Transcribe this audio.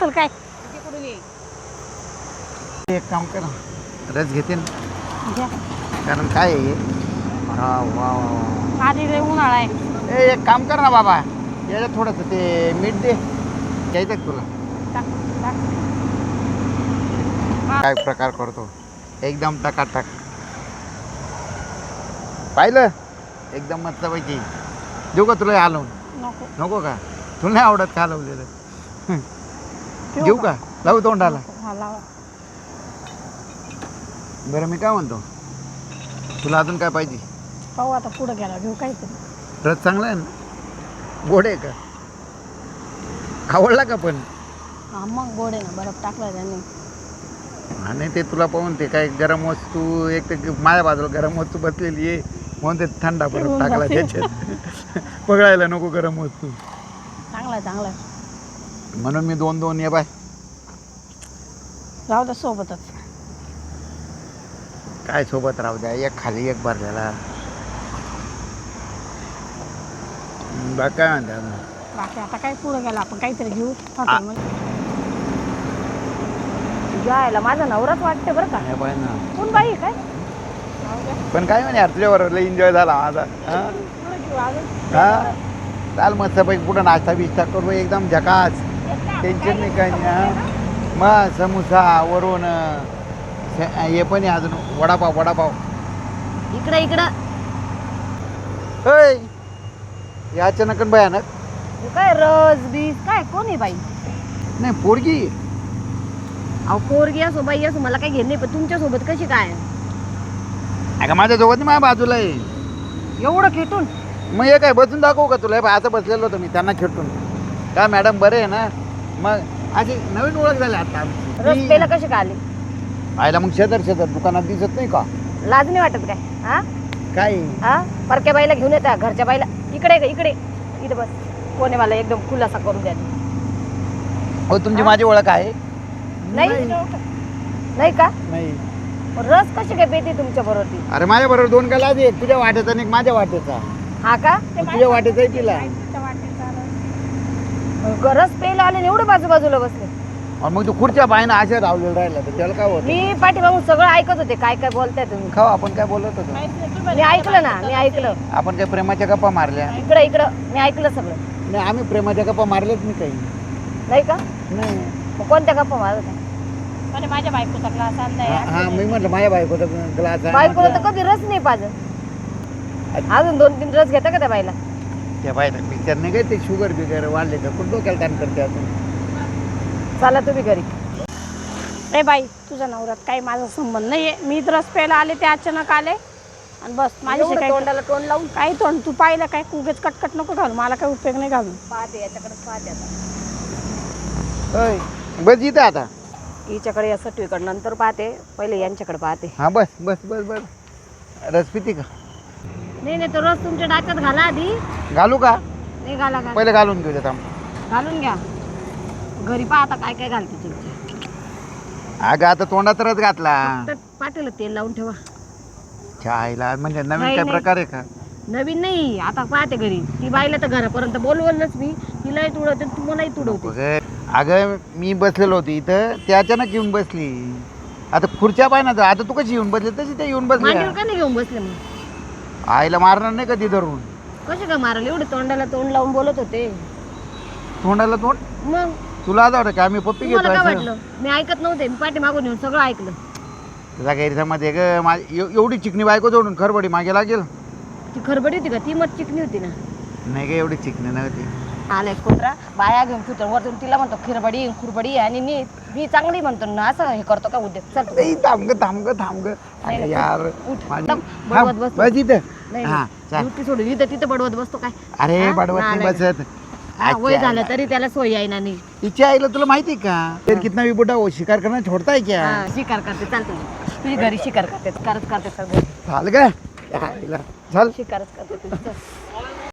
असेल काय? एक काम कर रस घेते ना. घ्या. कारण काय आहे हा, वा वा वा. आधी लय उन्हाळा आहे. ए एक काम कर ना बाबा. याच्यात थोडंसं ते मीठ दे. घ्यायचं का तुला? टाक, टाक. काय प्रकार करतो? एकदम टकाटक. पाहिलं? एकदम मस्तपैकी देऊ का तुला हलवून? नको. नको का? तुला नाही आवडत का हलवलेलं? घेऊ का? लावू तोंडाला. हा, लावा. बरं मी काय म्हणतो? तुला अजून काय पाहिजे? पाहू आता पुढे गेला घेऊ काहीतरी रस चांगला आहे ना? गोड आहे का? आवडला का पण? हा मग गोड आहे ना बरफ टाकला त्यांनी. आणि ते तुला पाहून ते काय गरम वस्तू एक तर माझ्या बाजूला गरम वस्तू बसलेली आहे. म्हणून ते थंडा बरफ पिऊन टाकला. त्याच्यात. पकडायला नको गरम वस्तू. चांगला आहे चांगला आहे. म्हणून मी दोन दोन ये बाय. जाऊ द्या सोबतच. काय सोबत राहू द्या एक खाली एक भरलेला. बा काय म्हणता बाकी आता काय पुढे गेला आपण काहीतरी घेऊ. हॉटेलमध्ये जायला माझा नवराच वाटते बरं का. पाय ना. कोण बाई आहे काय? जाऊ द्या. पण काय म्हणे यार तुझ्यावर लय एन्जॉय झाला माझा. हा? पुढे घेऊ अजून. हा? चाल मस्तपैकी कुठं नाश्ता बिस्टा करू एकदम झकास. टेन्शन नाही काय नाही हा. मग समोसा वरून स- हे पण आहे अजून वडापाव वडापाव. इकडं इकडं. होय. हे अचानक भयानक हे काय रस बीस काय कोण आहे बाई? नाही पोरगी. अहो पोरगी असो बाई असो मला काही घेत नाही पण तुमच्यासोबत कशी काय? अगं माझ्या सोबत नाही माझ्या बाजूला आहे. एवढं खेटून? मग हे काय बसून दाखवू का तुला? हे आता बसलेलो होतो मी त्यांना खेटून. काय मॅडम बरे आहे ना? मग अशी नवीन ओळख झाली आता आमची. रस प्यायला कसे काय आले? आयला मग शेजार शेजार दुकानात दिसत नाही का? लाज नाही वाटत काय? हा? काय? हा? परक्या बाईला घेऊन येता घरच्या बाईला. इकडे का इकडे इथं बस. कोणी मला एकदम खुलासा करून द्या. हो तुमची माझी ओळख आहे. नाही? नाही. का? नाही. रस कशी काय पेते तुमच्या बरोबर ती? अरे माझ्या बरोबर दोन गलास एक तुझ्या वाटेचा आणि एक माझ्या वाटेचा. हा का? मग तुझ्या वाटेचा आहे तिला रस प्यायला आले आणि एवढं बाजू बाजूला बसले. आणि मग तू खुर्च्या बायनं अशा रावलेलं राहिला तर त्याला काय होतं? मी पाठीमागून सगळं ऐकत होते काय काय बोलताय तुम्ही. खाऊ आपण काय बोलत होतो? मी ऐकलं ना मी ऐकलं. आपण काय प्रेमाच्या गप्पा मारल्या? इकडं इकडं मी ऐकलं सगळं. नाही आम्ही प्रेमाच्या गप्पा मारल्याच नाही काही. नाही का? नाही. मग कोणत्या गप्पा मारत होता? माझ्या बायकोचा क्लास हा हा, मी म्हटलं माझ्या बायकोचा ग्लास बायकोला तर कधी रस नाही पाहिजे अजून दोन तीन रस घेता का त्या बाईला? त्या बायला पिक्चर नाही काय ते शुगर बिगर वाढले तर कुठं डोक्याला ताण करते अजून? चला तुम्ही घरी. ए बाई तुझ्या नवऱ्यात काही माझा संबंध नाहीये. मी रस प्यायला आले ते अचानक आले. आणि बस माझ्याशी काही तोंडाला तोंड लावून? काही तोंड तू पाहिलं काय? उगेच कटकट नको घालू. मला काही उपयोग नाही घालून पाहते याच्याकडे पाहते आता. होय. बस इथं आता. हिच्याकडे या सटवीकडे नंतर पाहते. पहिले यांच्याकडे पाहते. हा बस बस बस बस. रस पिती का? नाही नाही तो रस तुमच्या डाक्यात घाला आधी. घालू का? नाही घाला घाला. पहिले घालून घेऊ थांब घालून घ्या. घरी पहा आता काय काय घालते तुमच्या अगं आता तोंडात रस घातला. तर पातेलं तेल लावून ठेवा. चायला म्हणजे नवीन नाही, काय नाही. प्रकार आहे का? नवीन नाही आता पाहते घरी. ती बाईला तर घरापर्यंत बोलवलंच मी. तिलाही तुडवते तुम्हालाही तुडवते. अगं अगं मी बसलेलो होती इथं. ते अचानक येऊन बसली. आता खुर्च्या पाय ना आता तू कशी येऊन बसली? तशी ते येऊन बसली. मांडीवर का नाही घेऊन बसले मग? आईला मारणार नाही कधी धरून. कसे काय मारले एवढे तोंडाला तोंड लावून बोलत होते. तोंडाला तोंड? मग? तुला आता वाटतं का आम्ही पप्पी घेतो तुम्हाला काय असं? वाटलं? मी ऐकत नव्हते मी पाठी मागून येऊन सगळं ऐकलं. तुझा गैरसमज आहे ग माझी एव- एवढी चिकनी बायको जोडून खरबडी मागे लागेल. ती खरबडी होती का? ती मत चिकनी होती ना. नाही का एवढी चिकनी नव्हती. आलाय कुत्रा. बाया घेऊन फिरतो. वरतून तिला म्हणतो खिरबडी खुरबडी आणि मी मी चांगली म्हणतो ना असं हे करतो का उद्योग? चल. नाही थांब ग थांब ग थांब ग. नाही, यार उठ, माझी- थांब, थांब, बडवत बसतो. बस इथं. नाही हा चाल. सोडून इथं तिथं बडवत बसतो काय? अरे हा? बडवत नाही नालायक. बसत. हा, वय अच्छा. झालं तरी त्याला सोय आहे ना नाही तिच्या आईला तुला माहिती का? तर कितना भी हो शिकार करना छोड़ता है क्या? हा, शिकार करते चाल तुझी तुझी घरी शिकार करते करत करते सगळं. चाल आईला. चल. शिकारच करते तुझी चल.